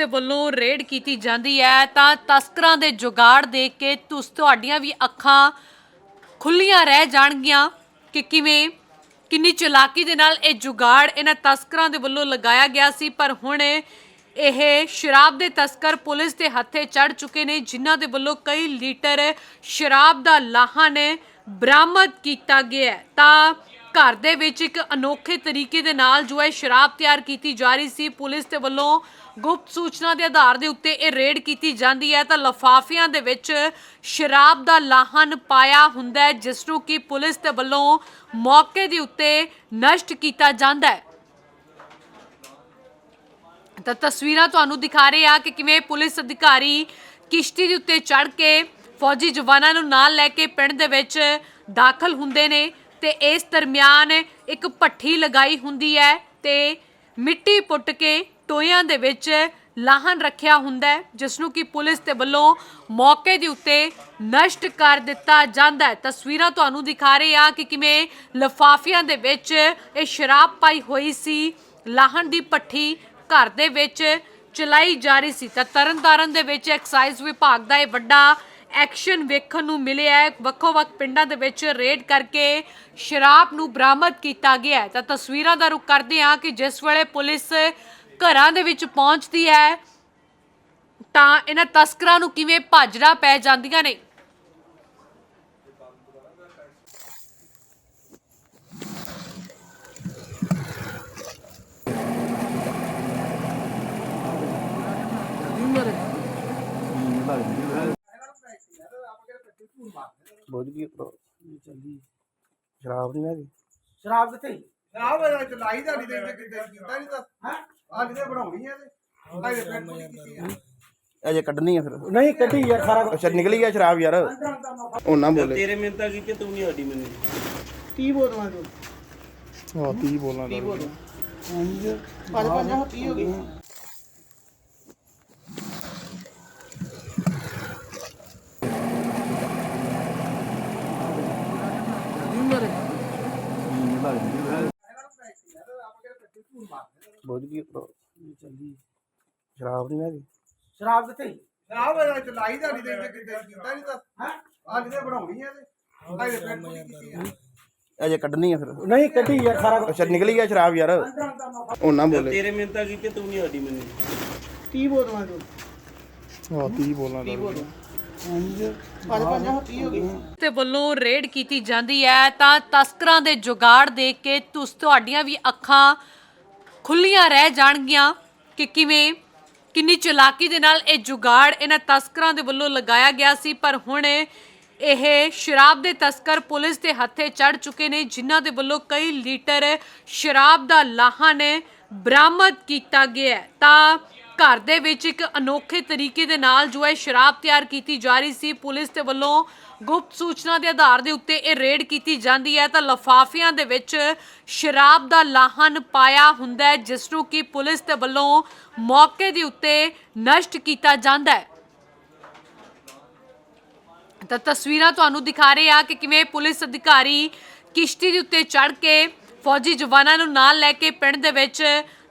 ਦੇ ਵੱਲੋਂ ਰੇਡ ਕੀਤੀ ਜਾਂਦੀ ਹੈ, ਤਾਂ ਤਸਕਰਾਂ ਦੇ ਜੁਗਾੜ ਦੇਖ ਕੇ ਤੁਸ, ਤੁਹਾਡੀਆਂ ਵੀ ਅੱਖਾਂ ਖੁੱਲੀਆਂ ਰਹਿ ਜਾਣਗੀਆਂ ਕਿ ਕਿਵੇਂ, ਕਿੰਨੀ ਚਲਾਕੀ ਦੇ ਨਾਲ ਇਹ ਜੁਗਾੜ ਇਹਨਾਂ ਤਸਕਰਾਂ ਦੇ ਵੱਲੋਂ ਲਗਾਇਆ ਗਿਆ ਸੀ, ਪਰ ਹੁਣ ਇਹ ਸ਼ਰਾਬ ਦੇ ਤਸਕਰ ਪੁਲਿਸ ਦੇ ਹੱਥੇ ਚੜ ਚੁੱਕੇ ਨੇ, ਜਿਨ੍ਹਾਂ ਦੇ ਵੱਲੋਂ ਕਈ ਲੀਟਰ ਸ਼ਰਾਬ ਦਾ ਲਾਹਨ ਬਰਾਮਦ ਕੀਤਾ ਗਿਆ ਤਾਂ ਘਰ ਦੇ ਵਿੱਚ ਇੱਕ ਅਨੋਖੇ ਤਰੀਕੇ ਦੇ ਨਾਲ ਜੋ ਹੈ ਸ਼ਰਾਬ ਤਿਆਰ ਕੀਤੀ ਜਾ ਰਹੀ ਸੀ, ਪੁਲਿਸ ਦੇ ਵੱਲੋਂ ਗੁਪਤ ਸੂਚਨਾ ਦੇ ਆਧਾਰ ਦੇ ਉੱਤੇ ਇਹ ਰੇਡ ਕੀਤੀ ਜਾਂਦੀ ਹੈ। ਤਾਂ ਲਫਾਫਿਆਂ ਦੇ ਵਿੱਚ ਸ਼ਰਾਬ ਦਾ ਲਾਹਨ ਪਾਇਆ ਹੁੰਦਾ ਹੈ, ਜਿਸ ਨੂੰ ਕਿ ਪੁਲਿਸ ਦੇ ਵੱਲੋਂ ਮੌਕੇ ਦੇ ਉੱਤੇ ਨਸ਼ਟ ਕੀਤਾ ਜਾਂਦਾ ਹੈ। ਤਾਂ ਤਸਵੀਰਾਂ ਤੁਹਾਨੂੰ ਦਿਖਾ ਰਹੇ ਆ ਕਿ ਕਿਵੇਂ ਪੁਲਿਸ ਅਧਿਕਾਰੀ ਕਿਸ਼ਤੀ ਦੇ ਉੱਤੇ ਚੜ ਕੇ ਫੌਜੀ ਜਵਾਨਾਂ ਨੂੰ ਨਾਲ ਲੈ ਕੇ ਪਿੰਡ ਦੇ ਵਿੱਚ ਦਾਖਲ ਹੁੰਦੇ ਨੇ। ਤੇ ਇਸ ਦਰਮਿਆਨ ਇੱਕ ਭੱਠੀ ਲਗਾਈ ਹੁੰਦੀ ਹੈ ਤੇ ਮਿੱਟੀ ਪੁੱਟ ਕੇ ਟੋਇਆਂ ਦੇ ਵਿੱਚ ਲਾਹਨ ਰੱਖਿਆ ਹੁੰਦਾ ਹੈ, ਜਿਸ ਨੂੰ ਕਿ ਪੁਲਿਸ ਦੇ ਵੱਲੋਂ ਮੌਕੇ ਦੇ ਉੱਤੇ ਨਸ਼ਟ ਕਰ ਦਿੱਤਾ ਜਾਂਦਾ ਹੈ। ਤਸਵੀਰਾਂ ਤੁਹਾਨੂੰ ਦਿਖਾ ਰਹੇ ਆ ਕਿ ਕਿਵੇਂ ਲਫਾਫਿਆਂ ਦੇ ਵਿੱਚ ਇਹ ਸ਼ਰਾਬ ਪਾਈ ਹੋਈ ਸੀ ਲਾਹਨ ਦੀ ਭੱਠੀ ਘਰ ਦੇ ਵਿੱਚ ਚਲਾਈ ਜਾ ਰਹੀ ਸੀ। ਤਾਂ ਤਰਨਤਾਰਨ ਦੇ ਵਿੱਚ ਐਕਸਾਈਜ਼ ਵਿਭਾਗ ਦਾ ਇਹ ਵੱਡਾ ਐਕਸ਼ਨ ਵੇਖਣ ਨੂੰ ਮਿਲਿਆ ਹੈ ਵੱਖੋ-ਵੱਖ ਪਿੰਡਾਂ ਦੇ ਵਿੱਚ ਰੇਡ ਕਰਕੇ ਸ਼ਰਾਬ ਨੂੰ ਬਰਾਮਦ ਕੀਤਾ ਗਿਆ ਹੈ ਤਾਂ ਤਸਵੀਰਾਂ ਦਾ ਰੁਖ ਕਰਦੇ ਹਾਂ ਕਿ ਜਿਸ ਵੇਲੇ ਪੁਲਿਸ ਘਰਾਂ ਦੇ ਵਿੱਚ ਪਹੁੰਚਦੀ ਹੈ ਤਾਂ ਇਹਨਾਂ ਤਸਕਰਾਂ ਨੂੰ ਕਿਵੇਂ ਭਾਜੜਾ ਪੈ ਜਾਂਦੀਆਂ ਨੇ ਬੁੱਝ ਗਈ। ਉੱਪਰੋਂ। ਚੱਲੀ ਸ਼ਰਾਬ ਨਹੀਂ ਹੈਗੀ। ਸ਼ਰਾਬ ਕਿੱਥੇ ਸ਼ਰਾਬ ਇਹ ਚਲਾਈ ਦਾ ਨਹੀਂ ਤੇ ਕਿਤੇ ਕੀਤਾ ਨਹੀਂ ਤਾਂ। ਹੈ? ਅੱਜ ਤੇ ਬਣਾਉਣੀ ਹੈ ਤੇ ਅਜੇ ਫਿਰ ਕੀਤੀ ਆ। ਅਜੇ ਕੱਢਣੀ ਆ ਫਿਰ। ਨਹੀਂ ਕੱਢੀ ਯਾਰ ਸਾਰਾ ਕੁਝ ਅੱਛਾ ਨਿਕਲੀ ਗਿਆ ਸ਼ਰਾਬ ਯਾਰ। ਉਹ ਨਾ ਬੋਲੇ। ਤੇਰੇ ਮਿੰਤਾ ਕੀਤੀ ਤੂੰ ਨਹੀਂ ਸਾਡੀ ਮੰਨੀ। ਕੀ ਬੋਲਣਾ ਤੂੰ ਹਾਂ ਕੀ ਬੋਲਣਾ ਕੀ ਬੋਲਣਾ ਪੰਜ ਪੰਜ ਹੋ ਗਈ। ਬੁੱਝ ਗਈ ਉੱਪਰੋਂ। ਚੱਲੀ ਸ਼ਰਾਬ ਨਹੀਂ ਹੈਗੀ। ਸ਼ਰਾਬ ਕਿੱਥੇ ਸ਼ਰਾਬ ਇਹ ਚਲਾਈ ਦਾ ਨਹੀਂ ਤੇ ਕਿਤੇ ਕੀਤਾ ਨਹੀਂ ਤਾਂ। ਹੈ? ਅੱਜ ਤੇ ਬਣਾਉਣੀ ਹੈ ਤੇ ਅਜੇ ਫਿਰ ਪੂਰੀ ਕੀਤੀ ਆ। ਅਜੇ ਕੱਢਣੀ ਆ ਫਿਰ। ਨਹੀਂ ਕੱਢੀ ਯਾਰ ਸਾਰਾ ਕੁਝ ਅੱਛਾ ਨਿਕਲੀ ਗਿਆ ਸ਼ਰਾਬ ਯਾਰ। ਉਹ ਨਾ ਬੋਲੇ। ਤੇਰੇ ਮਿੰਤਾ ਕੀਤੀ ਤੂੰ ਨਹੀਂ ਸਾਡੀ ਮੰਨੀ। ਕੀ ਬੋਲਣਾ ਤੂੰ ਹਾਂ ਕੀ ਬੋਲਣਾ ਕੀ ਬੋਲਣਾ ਪੰਜ। ਪੰਜ ਹੋ ਕੀ ਹੋ ਗਈ। ਦੇ ਵੱਲੋਂ ਰੇਡ ਕੀਤੀ ਜਾਂਦੀ ਹੈ ਤਾਂ ਤਸਕਰਾਂ ਦੇ ਜੁਗਾੜ ਦੇਖ ਕੇ ਤੁਸ ਤੁਹਾਡੀਆਂ ਵੀ ਅੱਖਾਂ ਖੁੱਲੀਆਂ ਰਹਿ ਜਾਣਗੀਆਂ ਕਿ ਕਿਵੇਂ, ਕਿੰਨੀ ਚਲਾਕੀ ਦੇ ਨਾਲ ਇਹ ਜੁਗਾੜ ਇਹਨਾਂ ਤਸਕਰਾਂ ਦੇ ਵੱਲੋਂ ਲਗਾਇਆ ਗਿਆ ਸੀ, ਪਰ ਹੁਣ ਇਹ ਸ਼ਰਾਬ ਦੇ ਤਸਕਰ ਪੁਲਿਸ ਦੇ ਹੱਥੇ ਚੜ ਚੁੱਕੇ ਨੇ, ਜਿਨ੍ਹਾਂ ਦੇ ਵੱਲੋਂ ਕਈ ਲੀਟਰ ਸ਼ਰਾਬ ਦਾ ਲਾਹਨ ਬਰਾਮਦ ਕੀਤਾ ਗਿਆ ਤਾਂ ਘਰ ਦੇ ਵਿੱਚ ਇੱਕ ਅਨੋਖੇ ਤਰੀਕੇ ਦੇ ਨਾਲ ਜੋ ਹੈ ਸ਼ਰਾਬ ਤਿਆਰ ਕੀਤੀ ਜਾ ਰਹੀ ਸੀ, ਪੁਲਿਸ ਦੇ ਵੱਲੋਂ ਗੁਪਤ ਸੂਚਨਾ ਦੇ ਆਧਾਰ ਦੇ ਉੱਤੇ ਇਹ ਰੇਡ ਕੀਤੀ ਜਾਂਦੀ ਹੈ। ਤਾਂ ਲਫਾਫਿਆਂ ਦੇ ਵਿੱਚ ਸ਼ਰਾਬ ਦਾ ਲਾਹਨ ਪਾਇਆ ਹੁੰਦਾ ਹੈ, ਜਿਸ ਨੂੰ ਕਿ ਪੁਲਿਸ ਦੇ ਵੱਲੋਂ ਮੌਕੇ ਦੇ ਉੱਤੇ ਨਸ਼ਟ ਕੀਤਾ ਜਾਂਦਾ ਹੈ। ਤਾਂ ਤਸਵੀਰਾਂ ਤੁਹਾਨੂੰ ਦਿਖਾ ਰਹੇ ਆ ਕਿ ਕਿਵੇਂ ਪੁਲਿਸ ਅਧਿਕਾਰੀ ਕਿਸ਼ਤੀ ਦੇ ਉੱਤੇ ਚੜ ਕੇ ਫੌਜੀ ਜਵਾਨਾਂ ਨੂੰ ਨਾਲ ਲੈ ਕੇ ਪਿੰਡ ਦੇ ਵਿੱਚ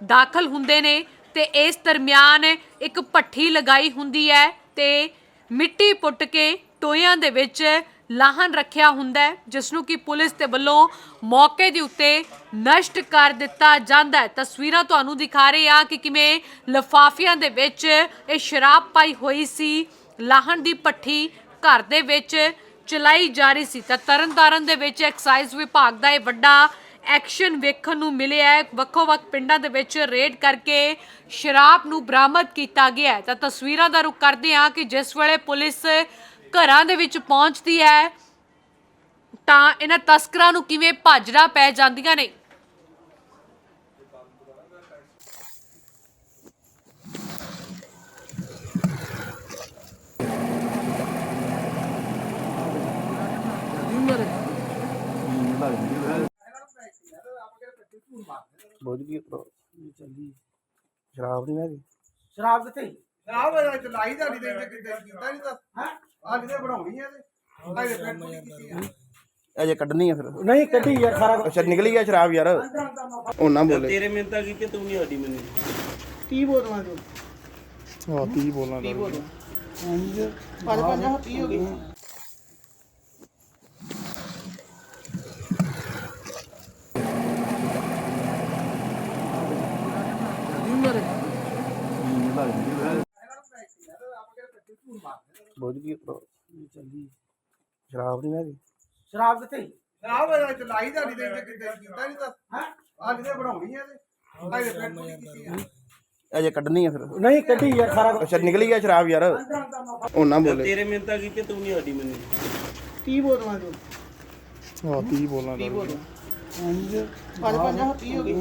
ਦਾਖਲ ਹੁੰਦੇ ਨੇ। ਤੇ ਇਸ ਦਰਮਿਆਨ ਇੱਕ ਭੱਠੀ ਲਗਾਈ ਹੁੰਦੀ ਹੈ ਤੇ ਮਿੱਟੀ ਪੁੱਟ ਕੇ ਟੋਇਆਂ ਦੇ ਵਿੱਚ ਲਾਹਨ ਰੱਖਿਆ ਹੁੰਦਾ ਹੈ ਜਿਸ ਨੂੰ ਕਿ ਪੁਲਿਸ ਦੇ ਵੱਲੋਂ ਮੌਕੇ ਦੇ ਉੱਤੇ ਨਸ਼ਟ ਕਰ ਦਿੱਤਾ ਜਾਂਦਾ ਹੈ। ਤਸਵੀਰਾਂ ਤੁਹਾਨੂੰ ਦਿਖਾ ਰਹੇ ਆ ਕਿ ਕਿਵੇਂ ਲਫਾਫਿਆਂ ਦੇ ਵਿੱਚ ਇਹ ਸ਼ਰਾਬ ਪਾਈ ਹੋਈ ਸੀ ਲਾਹਨ ਦੀ ਭੱਠੀ ਘਰ ਦੇ ਵਿੱਚ ਚਲਾਈ ਜਾ ਰਹੀ ਸੀ। ਤਾਂ ਤਰਨਤਾਰਨ ਦੇ ਵਿੱਚ ਐਕਸਾਈਜ਼ ਵਿਭਾਗ ਦਾ ਇਹ ਵੱਡਾ ਐਕਸ਼ਨ ਵੇਖਣ ਨੂੰ ਮਿਲਿਆ ਹੈ। ਵੱਖੋ-ਵੱਖ ਪਿੰਡਾਂ ਦੇ ਵਿੱਚ ਰੇਡ ਕਰਕੇ ਸ਼ਰਾਬ ਨੂੰ ਬਰਾਮਦ ਕੀਤਾ ਗਿਆ ਹੈ। ਤਾਂ ਤਸਵੀਰਾਂ ਦਾ ਰੁਖ ਕਰਦੇ ਹਾਂ ਕਿ ਜਿਸ ਵੇਲੇ ਪੁਲਿਸ ਘਰਾਂ ਦੇ ਵਿੱਚ ਪਹੁੰਚਦੀ ਹੈ, ਤਾਂ ਇਹਨਾਂ ਤਸਕਰਾਂ ਨੂੰ ਕਿਵੇਂ ਭਾਜੜਾ ਪੈ ਜਾਂਦੀਆਂ ਨੇ? ਬੁੱਝ ਗਈ ਉੱਪਰੋਂ। ਚੱਲੀ। ਸ਼ਰਾਬ ਨਹੀਂ ਹੈਗੀ। ਸ਼ਰਾਬ ਕਿੱਥੇ ਸ਼ਰਾਬ ਇਹ ਚਲਾਈ ਦਾ ਨਹੀਂ ਤੇ ਕਿਤੇ ਕੀਤਾ ਨਹੀਂ ਤਾਂ। ਹੈ? ਅੱਜ ਤੇ ਬਣਾਉਣੀ ਹੈ ਤੇ ਅਜੇ ਕੀਤੀ ਆ। ਕੱਢਣੀ ਆ ਫਿਰ। ਨਹੀਂ ਕੱਢੀ ਯਾਰ ਸਾਰਾ ਕੁਝ ਅੱਛਾ ਨਿਕਲੀ ਗਿਆ ਸ਼ਰਾਬ ਯਾਰ। ਉਹ ਨਾ ਬੋਲੇ। ਤੇਰੇ ਮਿੰਤਾ ਕੀਤੀ ਤੂੰ ਨਹੀਂ ਸਾਡੀ ਮੰਨੀ ਕੀ ਬੋਲਣਾ ਤੂੰ ਹਾਂ 30 ਬੋਲਾਂ ਤੀਹ ਬੋਤਲਾਂ। ਪੰਜ ਪੰਜ ਹੋ ਤੀਹ ਹੋ ਗਈ ਬੋਝ ਕੀ ਚੱਲੀ ਸ਼ਰਾਬ ਨਹੀਂ ਹੈਗੀ? ਸ਼ਰਾਬ ਕਿੱਥੇ ਸ਼ਰਾਬ ਵਾਲਾ ਚ ਲਾਈ ਦਾ ਨਹੀਂ ਦੇ ਕਿਤੇ ਕੀਤਾ ਨਹੀਂ ਤਾਂ। ਹੈ? ਅੱਜ ਤੇ ਬਣਾਉਣੀ ਹੈ ਤੇ ਦੇ ਕੀਤੀ ਅਜੇ ਕੱਢਣੀ ਆ ਫਿਰ। ਨਹੀਂ ਕੱਢੀ ਯਾਰ ਸਾਰਾ ਅੱਛਾ ਨਿਕਲ ਗਿਆ ਸ਼ਰਾਬ ਯਾਰ। ਉਹ ਨਾ ਬੋਲੇ। ਤੇਰੇ ਮਿਹਨਤਾਂ ਕੀਤੀਆਂ ਤੂੰ ਨਹੀਂ ਸਾਡੀ ਮੰਨੀ 30 ਬੋਤਲਾਂ ਦੋ ਹਾਂ 30 ਬੋਲਾਂ ਬੋਤਲਾਂ ਪੰਜ ਪੰਜ ਹੋ ਹੋ ਗਈ।